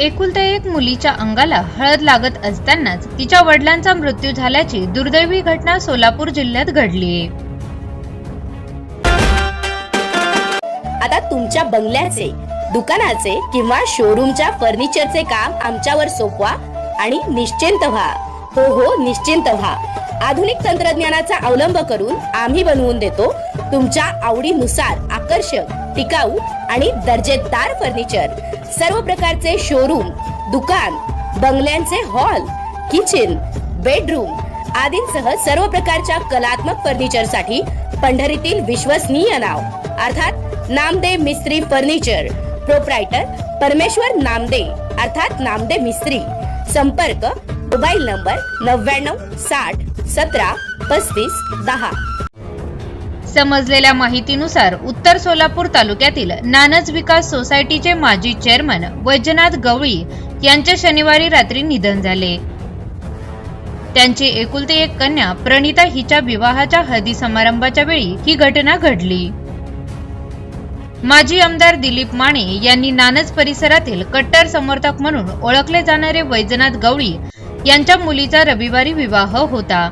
एकुलत्या एक मुलीच्या अंगाला हळद लागत असतानाच तिच्या वडिलांचा मृत्यू झाल्याची दुर्दैवी घटना सोलापूर जिल्ह्यात घडलीये आता तुमच्या बंगल्याचे दुकानाचे किंवा शोरूमच्या फर्निचरचे काम आमच्यावर सोपवा आणि निश्चिंत व्हा. हो हो निश्चिंत व्हा. आधुनिक तंत्रज्ञानाचा अवलंब करून आम्ही बनवून देतो तुमच्या आवडीनुसार आकर्षक टिकाऊ आणि दर्जेदार फर्निचर. सर्व प्रकारचे शोरूम दुकान बंगल्यांचे हॉल किचन बेडरूम आदींसह सर्व प्रकारच्या कलात्मक फर्निचरसाठी पंढरीतील विश्वसनीय नाव. अर्थात नामदेव मिस्त्री फर्निचर. प्रोप्रायटर परमेश्वर नामदे अर्थात नामदे मिस्त्री. संपर्क मोबाईल नंबर नव्याण्णव साठ सतरा पस्तीस दहा. समजलेल्या माहितीनुसार उत्तर सोलापूर तालुक्यातील नानज विकास सोसायटीचे माजी चेअरमन वैजनाथ गवळी यांचे शनिवारी रात्री निधन झाले. त्यांची एकुलती एक कन्या प्रणिता हिच्या विवाहाच्या हळदी समारंभाच्या वेळी ही घटना घडली. माजी आमदार दिलीप माने यांनी नानज परिसरातील कट्टर समर्थक म्हणून ओळखले जाणारे वैजनाथ गवळी यांच्या मुलीचा रविवारी विवाह होता.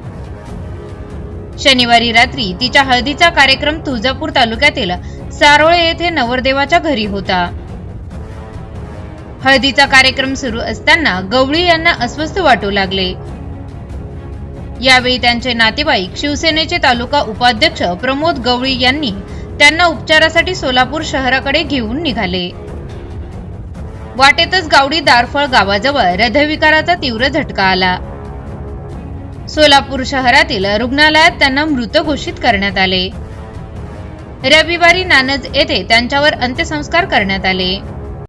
शनिवारी रात्री तिच्या हळदीचा कार्यक्रम तुळजापूर तालुक्यातील सारोळे येथे नवरदेवाच्या घरी होता. हळदीचा कार्यक्रम सुरू असताना गवळी यांना अस्वस्थ वाटू लागले. यावेळी त्यांचे नातेवाईक शिवसेनेचे तालुका उपाध्यक्ष प्रमोद गवळी यांनी त्यांना उपचारासाठी सोलापूर शहराकडे घेऊन निघाले. वाटेतच गावडी दारफळ गावाजवळ हृदयविकाराचा तीव्र झटका आला. सोलापूर शहरातील रुग्णालयात त्यांना मृत घोषित करण्यात आले. रविवारी नानज येथे त्यांच्यावर अंत्यसंस्कार करण्यात आले.